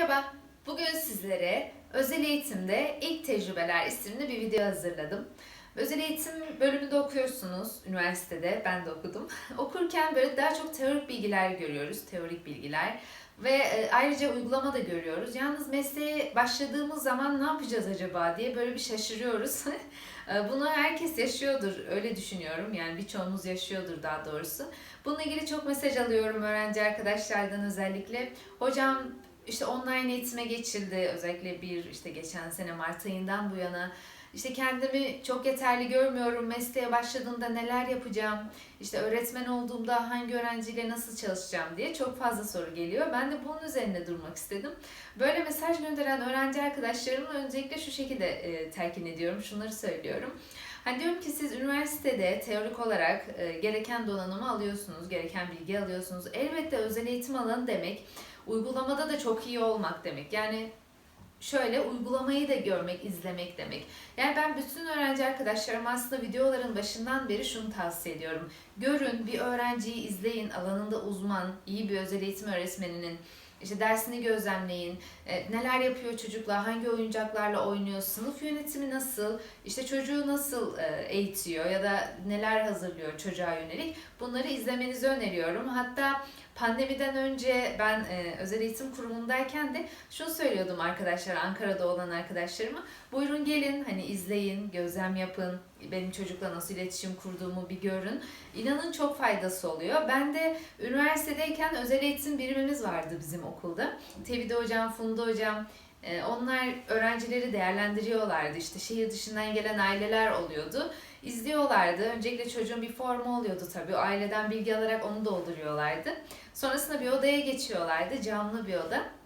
Merhaba, bugün sizlere özel eğitimde ilk tecrübeler isimli bir video hazırladım. Özel eğitim bölümünde okuyorsunuz üniversitede, ben de okudum. Okurken böyle daha çok teorik bilgiler görüyoruz, teorik bilgiler. Ve e, ayrıca uygulama da görüyoruz. Yalnız mesleğe başladığımız zaman ne yapacağız acaba diye böyle bir şaşırıyoruz. E, Bunu herkes yaşıyordur, öyle düşünüyorum. Yani birçoğumuz yaşıyordur daha doğrusu. Bununla ilgili çok mesaj alıyorum öğrenci arkadaşlardan özellikle. Hocam işte online eğitime geçildi özellikle bir işte geçen sene Mart ayından bu yana. İşte kendimi çok yeterli görmüyorum. Mesleğe başladığımda neler yapacağım? İşte öğretmen olduğumda hangi öğrenciyle nasıl çalışacağım diye çok fazla soru geliyor. Ben de bunun üzerine durmak istedim. Böyle mesaj gönderen öğrenci arkadaşlarımı öncelikle şu şekilde telkin ediyorum. Şunları söylüyorum. Hani diyorum ki siz üniversitede teorik olarak e, gereken donanımı alıyorsunuz, gereken bilgi alıyorsunuz. Elbette özel eğitim alanı demek uygulamada da çok iyi olmak demek. Yani şöyle uygulamayı da görmek, izlemek demek. Yani ben bütün öğrenci arkadaşlarıma aslında videoların başından beri şunu tavsiye ediyorum. Görün, bir öğrenciyi izleyin, alanında uzman, iyi bir özel eğitim öğretmeninin işte dersini gözlemleyin, e, neler yapıyor çocuklar, hangi oyuncaklarla oynuyor, sınıf yönetimi nasıl, işte çocuğu nasıl e, eğitiyor? Ya da neler hazırlıyor çocuğa yönelik? Bunları izlemenizi öneriyorum. Hatta pandemiden önce ben e, özel eğitim kurumundayken de şunu söylüyordum arkadaşlar, Ankara'da olan arkadaşlarıma. Buyurun gelin, hani izleyin, gözlem yapın, benim çocukla nasıl iletişim kurduğumu bir görün. İnanın çok faydası oluyor. Ben de üniversitedeyken özel eğitim birimimiz vardı bizim okulda. Tevhide hocam, Funda hocam, e, onlar öğrencileri değerlendiriyorlardı. İşte şehir dışından gelen aileler oluyordu. İzliyorlardı. Öncelikle çocuğun bir formu oluyordu tabii. O aileden bilgi alarak onu dolduruyorlardı. Sonrasında bir odaya geçiyorlardı. Camlı bir oda.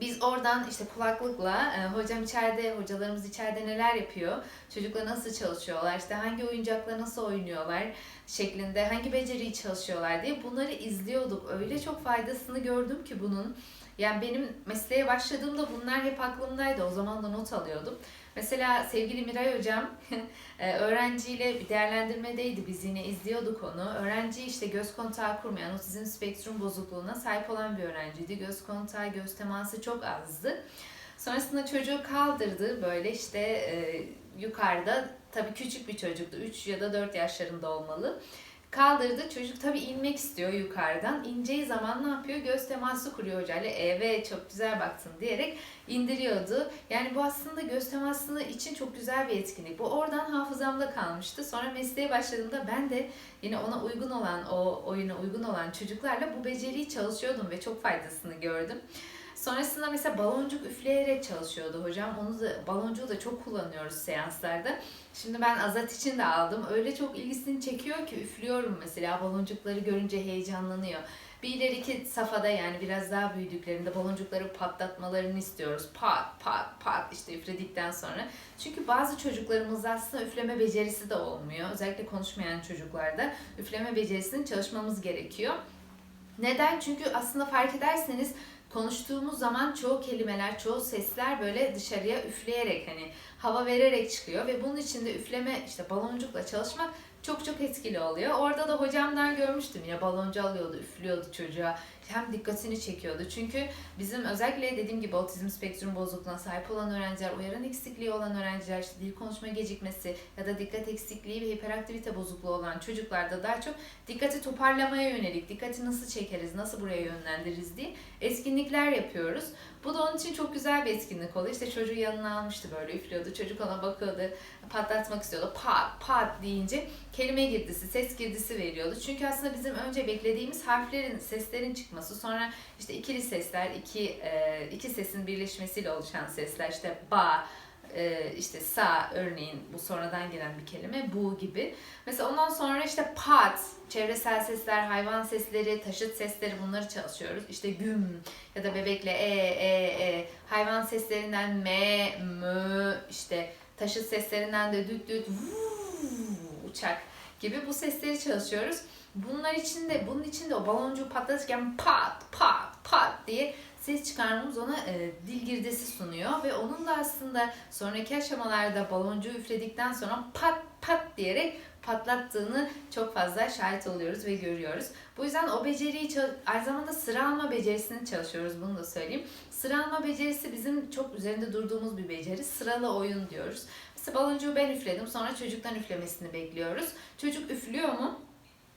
Biz oradan işte kulaklıkla e, hocam içeride, hocalarımız içeride neler yapıyor, çocuklar nasıl çalışıyorlar, işte hangi oyuncakla nasıl oynuyorlar şeklinde, hangi beceriyi çalışıyorlar diye bunları izliyorduk. Öyle çok faydasını gördüm ki bunun. Yani benim mesleğe başladığımda bunlar hep aklımdaydı. O zaman da not alıyordum. Mesela sevgili Miray hocam e, öğrenciyle bir değerlendirmedeydi. Biz yine izliyorduk onu. Öğrenci işte göz kontağı kurmayan, otizm spektrum bozukluğuna sahip olan bir öğrenciydi. Göz kontağı, göz teması çok azdı. Sonrasında çocuğu kaldırdı böyle işte e, yukarıda. Tabii küçük bir çocuktu. 3 ya da 4 yaşlarında olmalı. Kaldırdı. Çocuk tabii inmek istiyor yukarıdan. İneceği zaman ne yapıyor? Göz teması kuruyor hocayla. Evet çok güzel baktın diyerek indiriyordu. Yani bu aslında göz temasını için çok güzel bir etkinlik. Bu oradan hafızamda kalmıştı. Sonra mesleğe başladığımda ben de yine ona uygun olan, o oyuna uygun olan çocuklarla bu beceriyi çalışıyordum ve çok faydasını gördüm. Sonrasında mesela baloncuk üfleyerek çalışıyordu hocam. Onu da baloncuğu da çok kullanıyoruz seanslarda. Şimdi ben Azat için de aldım. Öyle çok ilgisini çekiyor ki üflüyorum mesela baloncukları görünce heyecanlanıyor. Bir ileriki safhada yani biraz daha büyüdüklerinde baloncukları patlatmalarını istiyoruz. Pat pat pat işte üfledikten sonra. Çünkü bazı çocuklarımızda aslında üfleme becerisi de olmuyor. Özellikle konuşmayan çocuklarda üfleme becerisini çalışmamız gerekiyor. Neden? Çünkü aslında fark ederseniz konuştuğumuz zaman çoğu kelimeler, çoğu sesler böyle dışarıya üfleyerek hani hava vererek çıkıyor ve bunun için de üfleme işte baloncukla çalışmak çok çok etkili oluyor. Orada da hocamdan görmüştüm ya baloncu alıyordu, üflüyordu çocuğa. Hem dikkatini çekiyordu. Çünkü bizim özellikle dediğim gibi otizm spektrum bozukluğuna sahip olan öğrenciler, uyaran eksikliği olan öğrenciler, işte dil konuşma gecikmesi ya da dikkat eksikliği ve hiperaktivite bozukluğu olan çocuklarda daha çok dikkati toparlamaya yönelik, dikkati nasıl çekeriz, nasıl buraya yönlendiririz diye etkinlikler yapıyoruz. Bu da onun için çok güzel bir etkinlik oluyor. İşte çocuğu yanına almıştı böyle üflüyordu. Çocuk ona bakıyordu. Patlatmak istiyordu. Pat pat deyince kelime girdisi, ses girdisi veriyordu. Çünkü aslında bizim önce beklediğimiz harflerin, seslerin çıkması, sonra işte ikili sesler, iki e, iki sesin birleşmesiyle oluşan sesler işte ba, e, işte sa örneğin bu sonradan gelen bir kelime bu gibi. Mesela ondan sonra işte pat, çevresel sesler, hayvan sesleri, taşıt sesleri bunları çalışıyoruz. İşte güm ya da bebekle e e e hayvan seslerinden me, mö işte taşıt seslerinden de düt düt vuu, uçak gibi bu sesleri çalışıyoruz. Bunlar için de bunun için de o baloncuğu patlatırken pat pat pat diye ses çıkarmamız ona e, dil girdisi sunuyor ve onun da aslında sonraki aşamalarda baloncuğu üfledikten sonra pat pat diyerek patlattığını çok fazla şahit oluyoruz ve görüyoruz. Bu yüzden o beceriyi aynı zamanda sıra alma becerisini çalışıyoruz bunu da söyleyeyim. Sıra alma becerisi bizim çok üzerinde durduğumuz bir beceri. Sıralı oyun diyoruz. Mesela baloncuğu ben üfledim sonra çocuktan üflemesini bekliyoruz. Çocuk üflüyor mu?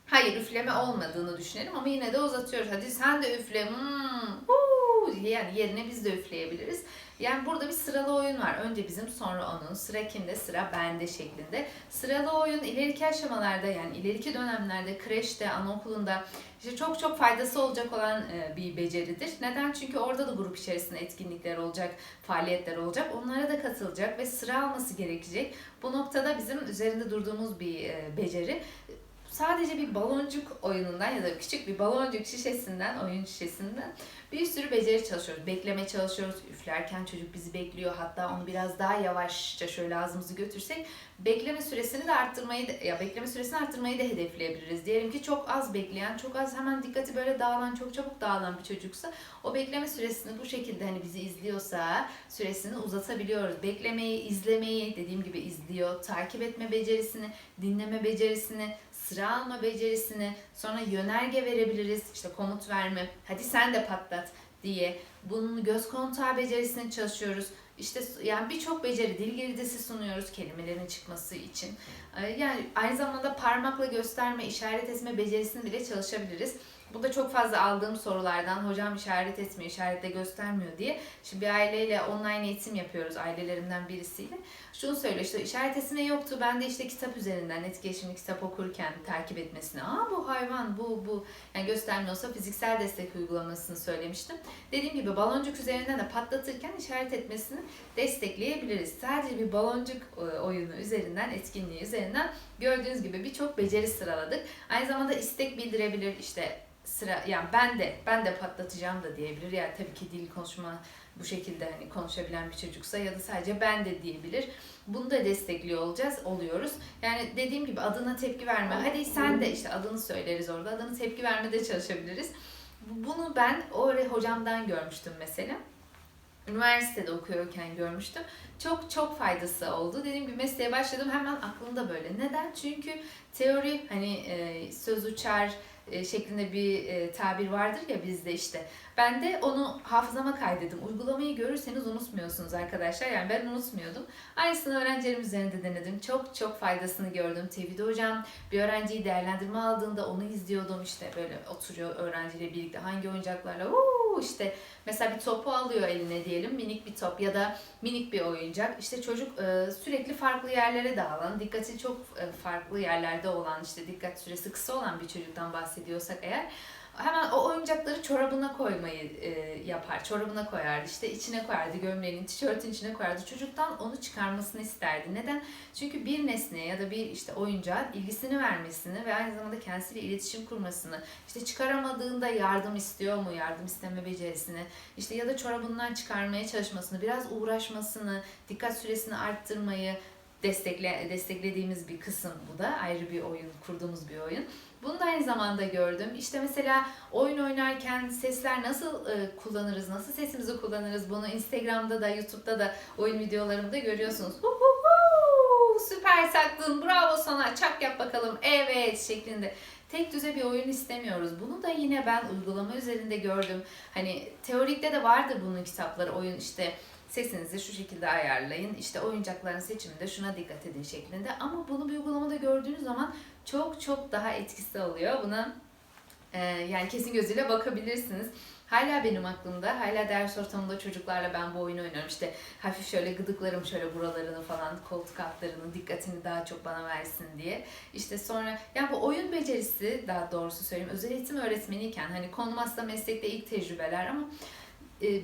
Hayır üfleme olmadığını düşünelim ama yine de uzatıyoruz. Hadi sen de üfle. Hmm, yani yerine biz de üfleyebiliriz. Yani burada bir sıralı oyun var. Önce bizim sonra onun. Sıra kimde? Sıra bende şeklinde. Sıralı oyun ileriki aşamalarda yani ileriki dönemlerde kreşte, anaokulunda işte çok çok faydası olacak olan e, bir beceridir. Neden? Çünkü orada da grup içerisinde etkinlikler olacak, faaliyetler olacak. Onlara da katılacak ve sıra alması gerekecek. Bu noktada bizim üzerinde durduğumuz bir e, beceri sadece bir baloncuk oyunundan ya da küçük bir baloncuk şişesinden, oyun şişesinden bir sürü beceri çalışıyoruz. Bekleme çalışıyoruz. Üflerken çocuk bizi bekliyor. Hatta onu biraz daha yavaşça şöyle ağzımızı götürsek bekleme süresini de arttırmayı da, ya bekleme süresini arttırmayı da hedefleyebiliriz. Diyelim ki çok az bekleyen, çok az hemen dikkati böyle dağılan, çok çabuk dağılan bir çocuksa o bekleme süresini bu şekilde hani bizi izliyorsa süresini uzatabiliyoruz. Beklemeyi, izlemeyi dediğim gibi izliyor. Takip etme becerisini, dinleme becerisini, sıra alma becerisini, sonra yönerge verebiliriz. İşte komut verme, hadi sen de patlat diye. Bunun göz kontağı becerisini çalışıyoruz. İşte yani birçok beceri, dil girdisi sunuyoruz kelimelerin çıkması için. Ee, Yani aynı zamanda parmakla gösterme, işaret etme becerisini bile çalışabiliriz. Bu da çok fazla aldığım sorulardan hocam işaret etmiyor, işaretle göstermiyor diye. Şimdi bir aileyle online eğitim yapıyoruz ailelerinden birisiyle. Şunu söylüyor işte işaret etme yoktu. Ben de işte kitap üzerinden etkileşimli kitap okurken takip etmesini. Aa bu hayvan bu bu yani göstermiyorsa fiziksel destek uygulamasını söylemiştim. Dediğim gibi baloncuk üzerinden de patlatırken işaret etmesini destekleyebiliriz. Sadece bir baloncuk e, oyunu üzerinden, etkinliği üzerinden gördüğünüz gibi birçok beceri sıraladık. Aynı zamanda istek bildirebilir işte sıra yani ben de ben de patlatacağım da diyebilir. Yani tabii ki dil konuşma bu şekilde hani konuşabilen bir çocuksa ya da sadece ben de diyebilir. Bunu da destekliyor olacağız, oluyoruz. Yani dediğim gibi adına tepki verme. Hadi sen de işte adını söyleriz orada. Adını tepki vermede çalışabiliriz. Bunu ben o hocamdan görmüştüm mesela. Üniversitede okuyorken görmüştüm. Çok çok faydası oldu. Dediğim gibi mesleğe başladım hemen aklımda böyle. Neden? Çünkü teori hani e, söz uçar şeklinde bir e, tabir vardır ya bizde işte. Ben de onu hafızama kaydettim. Uygulamayı görürseniz unutmuyorsunuz arkadaşlar. Yani ben unutmuyordum. Aynısını öğrencilerim üzerinde denedim. Çok çok faydasını gördüm. Tevhid hocam bir öğrenciyi değerlendirme aldığında onu izliyordum. işte böyle oturuyor öğrenciyle birlikte hangi oyuncaklarla uuu işte mesela bir topu alıyor eline diyelim minik bir top ya da minik bir oyuncak. İşte çocuk e, sürekli farklı yerlere dağılan, dikkati çok e, farklı yerlerde olan, işte dikkat süresi kısa olan bir çocuktan bahsediyorsak eğer hemen o oyuncakları çorabına koymayı e, yapar. Çorabına koyardı, işte içine koyardı, gömleğinin, tişörtün içine koyardı. Çocuktan onu çıkarmasını isterdi. Neden? Çünkü bir nesneye ya da bir işte oyuncağa ilgisini vermesini ve aynı zamanda kendisiyle iletişim kurmasını, işte çıkaramadığında yardım istiyor mu, yardım isteme becerisini, işte ya da çorabından çıkarmaya çalışmasını, biraz uğraşmasını, dikkat süresini arttırmayı destekle desteklediğimiz bir kısım bu da. Ayrı bir oyun, kurduğumuz bir oyun. Bunu da aynı zamanda gördüm. İşte mesela oyun oynarken sesler nasıl e, kullanırız, nasıl sesimizi kullanırız bunu Instagram'da da, YouTube'da da oyun videolarımda görüyorsunuz. Hu hu hu, süper saklın, bravo sana, çak yap bakalım, evet şeklinde. Tek düze bir oyun istemiyoruz. Bunu da yine ben uygulama üzerinde gördüm. Hani teorikte de vardır bunun kitapları, oyun işte sesinizi şu şekilde ayarlayın. İşte oyuncakların seçiminde şuna dikkat edin şeklinde. Ama bunu bir uygulamada gördüğünüz zaman çok çok daha etkisi oluyor. Buna e, yani kesin gözüyle bakabilirsiniz. Hala benim aklımda, hala ders ortamında çocuklarla ben bu oyunu oynuyorum. İşte hafif şöyle gıdıklarım şöyle buralarını falan, koltuk altlarını, dikkatini daha çok bana versin diye. İşte sonra, yani bu oyun becerisi daha doğrusu söyleyeyim, özel eğitim öğretmeniyken hani konum aslında meslekte ilk tecrübeler ama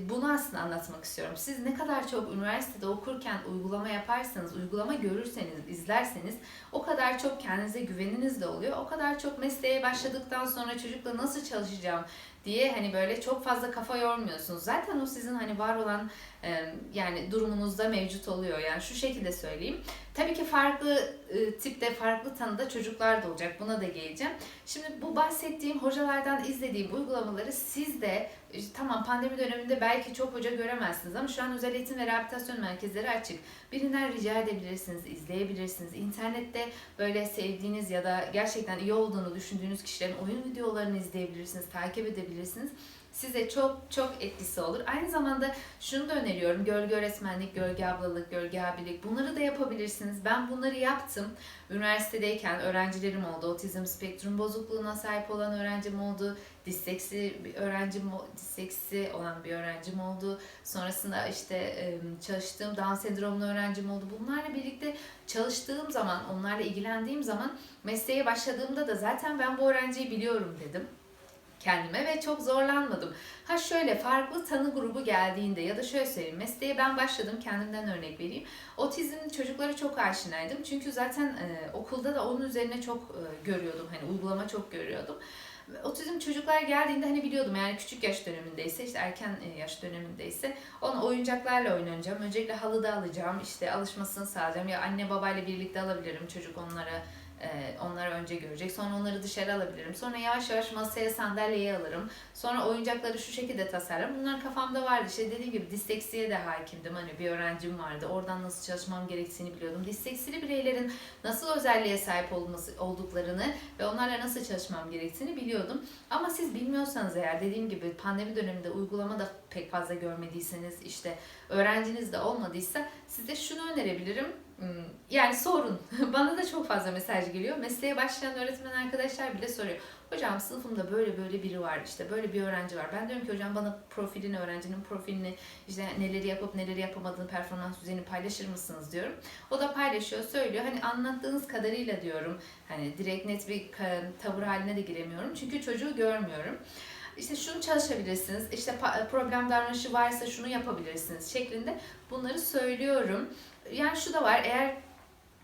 bunu aslında anlatmak istiyorum. Siz ne kadar çok üniversitede okurken uygulama yaparsanız, uygulama görürseniz, izlerseniz o kadar çok kendinize güveniniz de oluyor. O kadar çok mesleğe başladıktan sonra çocukla nasıl çalışacağım diye hani böyle çok fazla kafa yormuyorsunuz. Zaten o sizin hani var olan e, yani durumunuzda mevcut oluyor. Yani şu şekilde söyleyeyim. Tabii ki farklı e, tipte, farklı tanıda çocuklar da olacak. Buna da geleceğim. Şimdi bu bahsettiğim hocalardan izlediğim uygulamaları siz de işte tamam pandemi döneminde belki çok hoca göremezsiniz ama şu an özel eğitim ve rehabilitasyon merkezleri açık. Birinden rica edebilirsiniz, izleyebilirsiniz. İnternette böyle sevdiğiniz ya da gerçekten iyi olduğunu düşündüğünüz kişilerin oyun videolarını izleyebilirsiniz, takip edebilirsiniz. Size çok çok etkisi olur. Aynı zamanda şunu da öneriyorum. Gölge öğretmenlik, gölge ablalık, gölge abilik bunları da yapabilirsiniz. Ben bunları yaptım. Üniversitedeyken öğrencilerim oldu. Otizm spektrum bozukluğuna sahip olan öğrencim oldu. Disleksi bir öğrencim, disleksi olan bir öğrencim oldu. Sonrasında işte çalıştığım Down sendromlu öğrencim oldu. Bunlarla birlikte çalıştığım zaman, onlarla ilgilendiğim zaman mesleğe başladığımda da zaten ben bu öğrenciyi biliyorum dedim kendime ve çok zorlanmadım. Ha şöyle farklı tanı grubu geldiğinde ya da şöyle söyleyeyim mesleğe ben başladım kendimden örnek vereyim. Otizmli çocuklara çok aşinaydım çünkü zaten e, okulda da onun üzerine çok e, görüyordum hani uygulama çok görüyordum. Otizm çocuklar geldiğinde hani biliyordum yani küçük yaş dönemindeyse işte erken e, yaş dönemindeyse onu oyuncaklarla oynayacağım. Öncelikle halıda alacağım işte alışmasını sağlayacağım ya anne babayla birlikte alabilirim çocuk onlara onları önce görecek. Sonra onları dışarı alabilirim. Sonra yavaş yavaş masaya sandalyeye alırım. Sonra oyuncakları şu şekilde tasarlarım. Bunlar kafamda vardı. İşte dediğim gibi disleksiye de hakimdim. Hani bir öğrencim vardı. Oradan nasıl çalışmam gerektiğini biliyordum. Disleksili bireylerin nasıl özelliğe sahip olması, olduklarını ve onlarla nasıl çalışmam gerektiğini biliyordum. Ama siz bilmiyorsanız eğer dediğim gibi pandemi döneminde uygulama da pek fazla görmediyseniz işte öğrenciniz de olmadıysa size şunu önerebilirim yani sorun. Bana da çok fazla mesaj geliyor. Mesleğe başlayan öğretmen arkadaşlar bile soruyor. Hocam sınıfımda böyle böyle biri var işte böyle bir öğrenci var. Ben diyorum ki hocam bana profilini, öğrencinin profilini işte neleri yapıp neleri yapamadığını, performans düzeyini paylaşır mısınız diyorum. O da paylaşıyor, söylüyor. Hani anlattığınız kadarıyla diyorum. Hani direkt net bir tavır haline de giremiyorum. Çünkü çocuğu görmüyorum işte şunu çalışabilirsiniz, işte problem davranışı varsa şunu yapabilirsiniz şeklinde bunları söylüyorum. Yani şu da var, eğer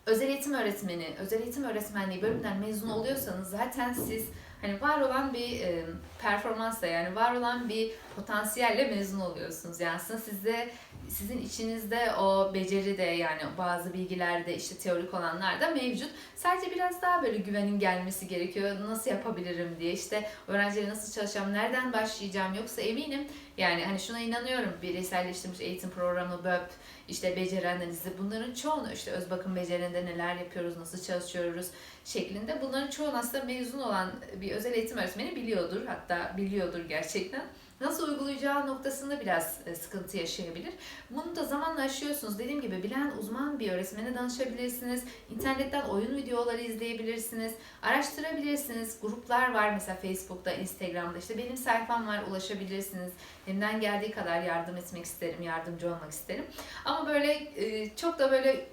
özel eğitim öğretmeni, özel eğitim öğretmenliği bölümünden mezun oluyorsanız zaten siz hani var olan bir e, performansla yani var olan bir potansiyelle mezun oluyorsunuz. Yani aslında size sizin içinizde o beceri de yani bazı bilgiler de işte teorik olanlar da mevcut. Sadece biraz daha böyle güvenin gelmesi gerekiyor. Nasıl yapabilirim diye işte öğrencileri nasıl çalışacağım, nereden başlayacağım yoksa eminim yani hani şuna inanıyorum bireyselleştirilmiş eğitim programı BÖP işte beceri analizi bunların çoğunu işte öz bakım becerilerinde neler yapıyoruz, nasıl çalışıyoruz şeklinde bunların çoğunu aslında mezun olan bir özel eğitim öğretmeni biliyordur. Hatta biliyordur gerçekten nasıl uygulayacağı noktasında biraz e, sıkıntı yaşayabilir. Bunu da zamanla aşıyorsunuz. Dediğim gibi bilen uzman bir öğretmene danışabilirsiniz. İnternetten oyun videoları izleyebilirsiniz. Araştırabilirsiniz. Gruplar var mesela Facebook'ta, Instagram'da. İşte benim sayfam var ulaşabilirsiniz. Elimden geldiği kadar yardım etmek isterim, yardımcı olmak isterim. Ama böyle e, çok da böyle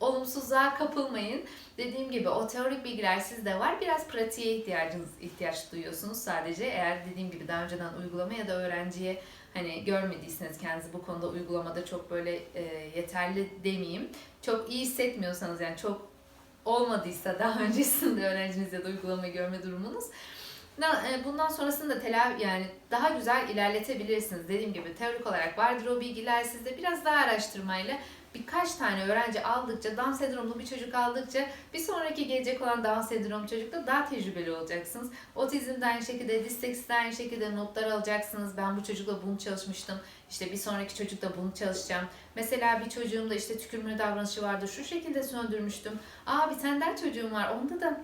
olumsuzluğa kapılmayın. Dediğim gibi o teorik bilgiler sizde var. Biraz pratiğe ihtiyacınız ihtiyaç duyuyorsunuz sadece. Eğer dediğim gibi daha önceden uygulama ya da öğrenciye hani görmediyseniz kendinizi bu konuda uygulamada çok böyle e, yeterli demeyeyim. Çok iyi hissetmiyorsanız yani çok olmadıysa daha öncesinde öğrenciniz ya da uygulamayı görme durumunuz e, bundan sonrasında da telafi yani daha güzel ilerletebilirsiniz. Dediğim gibi teorik olarak vardır o bilgiler sizde biraz daha araştırmayla birkaç tane öğrenci aldıkça, Down sendromlu bir çocuk aldıkça bir sonraki gelecek olan Down sendrom çocukta daha tecrübeli olacaksınız. Otizm de aynı şekilde, disleksi de aynı şekilde notlar alacaksınız. Ben bu çocukla bunu çalışmıştım. İşte bir sonraki çocukta bunu çalışacağım. Mesela bir çocuğumda işte tükürme davranışı vardı. Şu şekilde söndürmüştüm. Aa bir daha çocuğum var. Onda da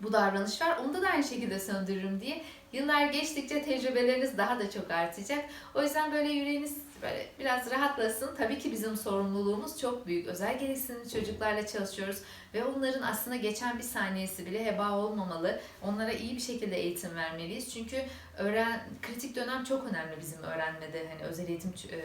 bu davranış var. Onda da aynı şekilde söndürürüm diye. Yıllar geçtikçe tecrübeleriniz daha da çok artacak. O yüzden böyle yüreğiniz böyle biraz rahatlasın. Tabii ki bizim sorumluluğumuz çok büyük. Özel gereksinimli çocuklarla çalışıyoruz ve onların aslında geçen bir saniyesi bile heba olmamalı. Onlara iyi bir şekilde eğitim vermeliyiz. Çünkü öğren kritik dönem çok önemli bizim öğrenmede. Hani özel eğitim e,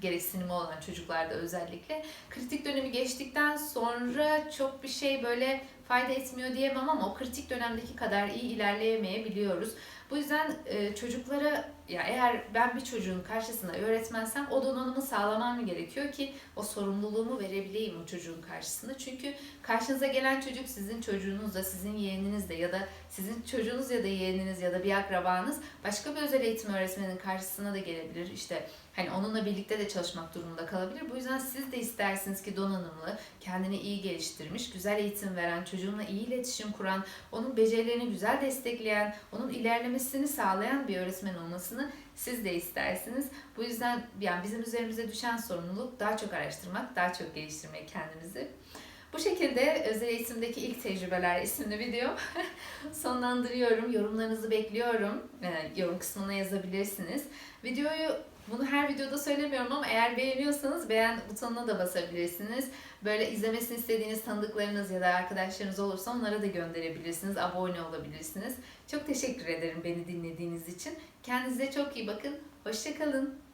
gereksinimi olan çocuklarda özellikle. Kritik dönemi geçtikten sonra çok bir şey böyle fayda etmiyor diyemem ama o kritik dönemdeki kadar iyi ilerleyemeyebiliyoruz. Bu yüzden e, çocuklara ya eğer ben bir çocuğun karşısında öğretmensem o donanımı sağlamam gerekiyor ki o sorumluluğumu verebileyim o çocuğun karşısında. Çünkü karşınıza gelen çocuk sizin çocuğunuz da, sizin yeğeniniz de ya da sizin çocuğunuz ya da yeğeniniz ya da bir akrabanız başka bir özel eğitim öğretmeninin karşısına da gelebilir. İşte hani onunla birlikte de çalışmak durumunda kalabilir. Bu yüzden siz de istersiniz ki donanımlı, kendini iyi geliştirmiş, güzel eğitim veren, çocuğunla iyi iletişim kuran, onun becerilerini güzel destekleyen, onun ilerlemesini sağlayan bir öğretmen olmasını siz de istersiniz. Bu yüzden yani bizim üzerimize düşen sorumluluk daha çok araştırmak, daha çok geliştirmek kendimizi. Bu şekilde özel eğitimdeki ilk tecrübeler isimli video sonlandırıyorum. Yorumlarınızı bekliyorum. Ee, yorum kısmına yazabilirsiniz. Videoyu bunu her videoda söylemiyorum ama eğer beğeniyorsanız beğen butonuna da basabilirsiniz. Böyle izlemesini istediğiniz tanıdıklarınız ya da arkadaşlarınız olursa onlara da gönderebilirsiniz. Abone olabilirsiniz. Çok teşekkür ederim beni dinlediğiniz için. Kendinize çok iyi bakın. Hoşçakalın.